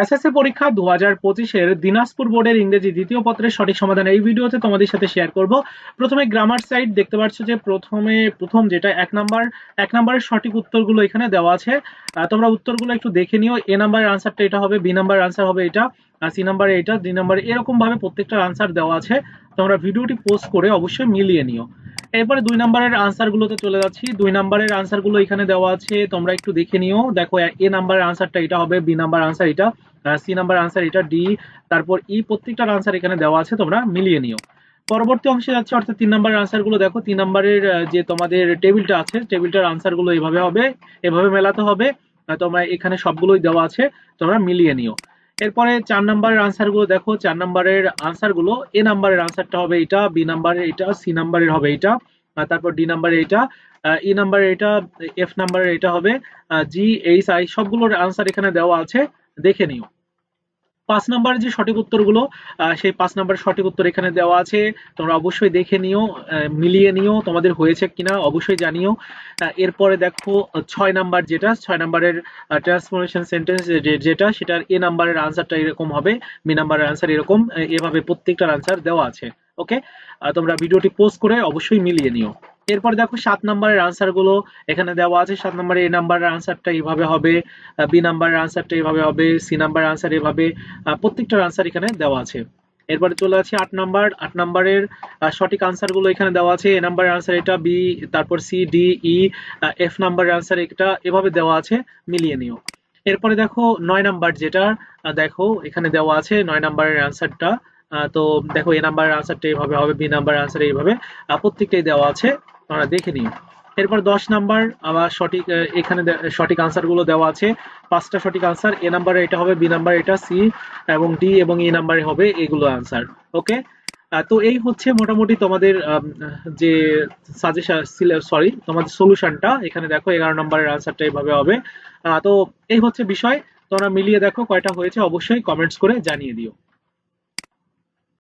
SSC পরীক্ষা দু হাজার পঁচিশের দিনাজপুর বোর্ডের ইংরেজি দ্বিতীয় পত্রের সঠিক সমাধান এই ভিডিওতে তোমাদের সাথে শেয়ার করব। প্রথমে গ্রামার সাইড দেখতে পাচ্ছ যে প্রথমে, প্রথম যেটা এক নাম্বার এক নাম্বারের সঠিক উত্তরগুলো এখানে দেওয়া আছে। তোমরা উত্তরগুলো একটু দেখে নিও। এ নাম্বারের আনসারটা এটা হবে বি নাম্বার আনসার হবে এটা সি নাম্বারে এটা ডি নাম্বারে এরকম ভাবে আনসার দেওয়া আছে। তোমরা ভিডিওটি পোস্ট করে অবশ্যই মিলিয়ে নিও। এরপরে দুই নাম্বারের আনসার গুলোতে চলে যাচ্ছি। দুই নাম্বারের আনসারগুলো এখানে দেওয়া আছে, তোমরা একটু দেখে নিও। দেখো, এ নাম্বারের আনসারটা এটা হবে বি নাম্বার আনসার এটা সি নাম্বার আনসার এটা ডি তারপর ই প্রত্যেকটার আনসার এখানে দেওয়া আছে, তোমরা মিলিয়ে নিও। পরবর্তী অংশে যাচ্ছে, অর্থাৎ তিন নাম্বারের আনসারগুলো, দেখো, তিন নাম্বারের যে তোমাদের টেবিলটা আছে, টেবিলটার আনসারগুলো এভাবে হবে, এভাবে মেলাতে হবে। তোমরা এখানে সবগুলোই দেওয়া আছে, তোমরা মিলিয়ে নিও। এরপরে চার নাম্বারের আনসারগুলো দেখো, চার নাম্বারের আনসারগুলো, এ নাম্বারের আনসারটা হবে এটা বি নাম্বারের এটা সি নাম্বারের হবে এটা তারপর ডি নাম্বারের এটা ই নাম্বারের এটা এফ নাম্বারের এটা হবে জি, এইচ, আই, সবগুলোর আনসার এখানে দেওয়া আছে, দেখে নিও। পাঁচ নাম্বারের যে সঠিক উত্তরগুলো সেই পাঁচ নাম্বারের সঠিক উত্তর এখানে দেওয়া আছে। তোমরা অবশ্যই দেখে নিও মিলিয়ে নিও তোমাদের হয়েছে কিনা, অবশ্যই জানিও। এরপরে দেখো, ছয় নাম্বার যেটা, ছয় নাম্বারের ট্রান্সফরমেশন সেন্টেন্স যেটা, সেটার এ নাম্বারের আনসারটা এরকম হবে, বি নাম্বারের আনসার এরকম, এভাবে প্রত্যেকটার আনসার দেওয়া আছে ওকে তোমরা ভিডিওটি পোস্ট করে অবশ্যই মিলিয়ে নিও। এরপর দেখো সাত নাম্বারের আনসারগুলো এখানে দেওয়া আছে। সাত নাম্বারের এ নাম্বারের আনসারটা এইভাবে হবে বি নাম্বারের আনসারটা এভাবে হবে সি নাম্বারের আনসার এভাবে প্রত্যেকটার আনসার এখানে দেওয়া আছে। এরপরে চলে আছে আট নাম্বার আট নাম্বারের সঠিক আনসারগুলো এখানে দেওয়া আছে। এ নাম্বারের আনসার এটা বি তারপর সি ডি ই এফ নাম্বারের আনসার এটা এভাবে দেওয়া আছে, মিলিয়ে নিও। এরপরে দেখো নয় নাম্বার যেটা দেখো এখানে দেওয়া আছে নয় নাম্বারের আনসারটা তো দেখো এ নাম্বারের আনসারটা এইভাবে হবে বি নাম্বারের আনসার এইভাবে প্রত্যেকটাই দেওয়া আছে। তোমরা দেখে নিও এরপর দশ নাম্বার আবার সঠিক এখানে সঠিক আনসারগুলো দেওয়া আছে। পাঁচটা সঠিক আনসার এ নাম্বারে এটা হবে, বি নাম্বার এটা, সি এবং ডি এবং ই নাম্বারে হবে এগুলো আনসার ওকে তো এই হচ্ছে মোটামুটি তোমাদের যে সাজেশন সরি তোমাদের সলিউশনটা এখানে দেখো এগারো নম্বরের আনসারটা এইভাবে হবে। তো এই হচ্ছে বিষয়। তোমরা মিলিয়ে দেখো কয়টা হয়েছে। অবশ্যই কমেন্টস করে জানিয়ে দিও।